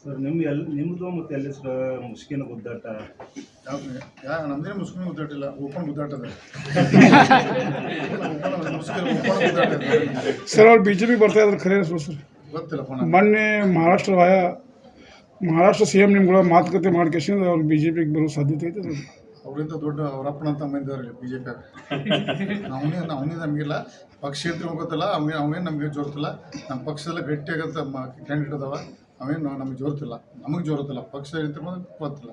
Sir ನಿಮ್ಮ L ನಿಮ್ಮದು ಮತ್ತು ಎಲ್ಲಿ ಹೆಸರು ಮುಸ್ಕಿನ ಗುದ್ದಾಟ? ಯಾ ನಮ್ದೇನು ಮುಸ್ಕಿನ ಗುದ್ದಾಟಿಲ್ಲ ಓಪನ್ ಗುದ್ದಾಟ ಅದ. ಓಪನ್ ಮುಸ್ಲಿಂ ಓಪನ್ ಗುದ್ದಾಟ ಇದೆ. ಸರ್ ಅವ್ರು ಬಿ ಜೆ ಪಿ ಬರ್ತಾ ಇದ್ರೆ ಖರೆ ಸರ್. ಗೊತ್ತಿಲ್ಲಪ್ಪ ನಂಗೆ ಮೊನ್ನೆ ಮಹಾರಾಷ್ಟ್ರ ವಾಯ ಮಹಾರಾಷ್ಟ್ರ ಸಿ ಎಂ ನಿಮ್ಗಳ ಮಾತುಕತೆ ಮಾಡ್ಕೇಶಿಂದ ಅವ್ರು ಬಿ ಜೆ ಪಿಗೆ ಬರೋ ಸಾಧ್ಯತೆ ಐತೆ ಸರ್. ಅವರಿಂದ ದೊಡ್ಡ ಅವರಪ್ಪನ ಅಂತ ಬಂದಿದ್ದಾರೆ ಬಿ ಜೆ ಪಿ ಅವನೇ ಅವನೇ ನಮಗಿಲ್ಲ ಪಕ್ಷೇತರ ಹೋಗುತ್ತಲ್ಲ ಅವನೇ ಅವೇನು ನಮಗೆ ಜೋರ್ತಿಲ್ಲ ನಮ್ಮ ಪಕ್ಷದಲ್ಲ ಗಟ್ಟಿಯಾಗಂತ ಕ್ಯಾಂಡಿಡೇಟ್ ಅದಾವ. ಅವೇನು ನಮಗೆ ಜೋರುತ್ತಿಲ್ಲ ನಮಗೆ ಜೋರುತ್ತಿಲ್ಲ ಪಕ್ಷ ಇದ್ರ ಗೊತ್ತಿಲ್ಲ.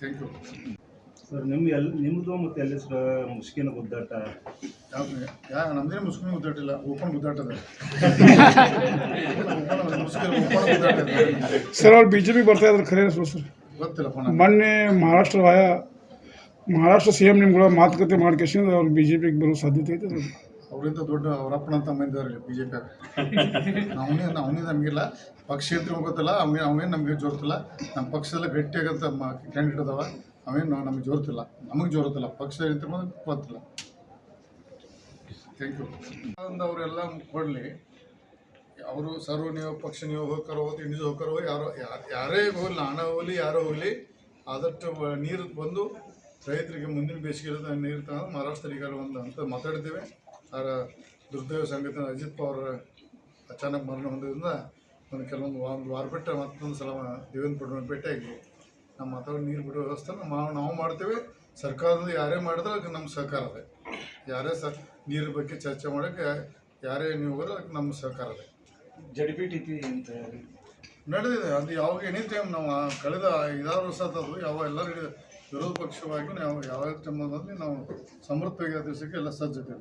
ಥ್ಯಾಂಕ್ ಯು ಸರ್ ನಿಮ್ಗೆ ಎಲ್ ನಿಮ್ಮದು ಮತ್ತು ಎಲ್ಲಿ ಸರ್ ಮುಸ್ಕಿನ ಗುದ್ದಾಟ? ಯಾ ನಮ್ದೇನು ಮುಸ್ಕಿನ ಗುದ್ದಾಟಿಲ್ಲ ಓಪನ್ ಗುದ್ದಾಟ ಅದ. ಓಪನ್ ಗುದ್ದಾಟ ಸರ್ ಅವ್ರು ಬಿ ಜೆ ಪಿ ಬರ್ತಾ ಇದ್ದಾರೆ ಖರೆ ಸರ್. ಗೊತ್ತಿಲ್ಲಪ್ಪ ನಂಗೆ ಮೊನ್ನೆ ಮಹಾರಾಷ್ಟ್ರ ವಾಯ ಮಹಾರಾಷ್ಟ್ರ ಸಿ ಎಂ ನಿಮ್ಗಳ ಮಾತುಕತೆ ಮಾಡ್ಕೇಸಿಂದ ಅವ್ರು ಬಿ ಜೆ ಪಿಗೆ ಬರೋ ಸಾಧ್ಯತೆ ಐತೆ ಅವರಿಂದ ದೊಡ್ಡ ಅವರಪ್ಪನ ಬಂದಿದ್ದಾರೆ ಬಿ ಜೆ ಪಿ ಅವನೇ ಅವನೇ ನಮಗಿಲ್ಲ ಪಕ್ಷ ಪಕ್ಷೇತರ ಗೊತ್ತಿಲ್ಲ. ಅವನೇ ಅವನೇ ನಮಗೆ ಜೋರ್ತಿಲ್ಲ. ನಮ್ಮ ಪಕ್ಷದಲ್ಲ ಗಟ್ಟಿಯಾಗಂತ ಕ್ಯಾಂಡಿಡೇಟ್ ಅದಾವ. ಅವೇನು ನಮಗೆ ಜೋರ್ತಿಲ್ಲ. ನಮಗೆ ಜೋರತ್ತಿಲ್ಲ ಪಕ್ಷ ಇದ್ರ ಗೊತ್ತಿಲ್ಲ. ಥ್ಯಾಂಕ್ ಯು ಅವರೆಲ್ಲ ಕೊಡಲಿ. ಅವರು ಸರ್ವ ನೀವು ಪಕ್ಷ ನೀವು ಹೋಗ್ತಾರೋ ಇಂಡಿಜ್ ಹೋಗಿ ಯಾರೋ ಯಾರು ಹೋಗಲಿ, ಹಣ ಹೋಗಲಿ, ಯಾರೋ ಹೋಗಲಿ, ಆದಷ್ಟು ನೀರು ಬಂದು ರೈತರಿಗೆ ಮುಂದಿನ ಬೇಸಿಗೆ ನೀರು ತಗೊಂಡು ಮಹಾರಾಷ್ಟ್ರ ಒಂದು ಅಂತ ಮಾತಾಡಿದ್ದೇವೆ ಆರ ದುರ್ದೈವ ಸಂಗತಿ ಅಜಿತ್ ಪವರ್ ಅಚಾನಕ್ ಮರಣ ಹೊಂದಿದ್ರಿಂದ ನಾನು ಕೆಲವೊಂದು ಒಂದು ವಾರ ಬಿಟ್ಟರೆ ಮತ್ತೊಂದು ಸಲ ದೇವೇಂದ್ರ ಫಡ್ನವೀಸ್ ಭೇಟಿಯಾಗಿ ನಮ್ಮ ಮಾತಾಡ ನೀರು ಬಿಡುವ ವ್ಯವಸ್ಥೆ ನಾವು ನಾವು ಮಾಡ್ತೇವೆ. ಸರ್ಕಾರದಿಂದ ಯಾರೇ ಮಾಡಿದ್ರೆ ಅದಕ್ಕೆ ನಮ್ಮ ಸಹಕಾರ ಇದೆ. ಯಾರೇ ಸ ನೀರಿನ ಬಗ್ಗೆ ಚರ್ಚೆ ಮಾಡೋಕ್ಕೆ ಯಾರೇ ನೀವು ಹೋದ್ರೆ ಅದಕ್ಕೆ ನಮ್ಮ ಸಹಕಾರ ಇದೆ. ಜಡ್ ಬಿ ಟಿ ಪಿ ಅಂತ ನಡೆದಿದೆ. ಅದು ಯಾವಾಗ ಎನಿ ಟೈಮ್ ನಾವು ಕಳೆದ ಐದಾರು ವರ್ಷ ಆದದು ಯಾವ ಎಲ್ಲ ವಿರೋಧ ಪಕ್ಷವಾಗಿ ನಾವು ಯಾವ ಟೈಮಲ್ಲಿ ನಾವು ಸಮೃದ್ಧವಾಗಿ ಎದುರಿಸೋಕ್ಕೆ ಎಲ್ಲ ಸಜ್ಜತೆ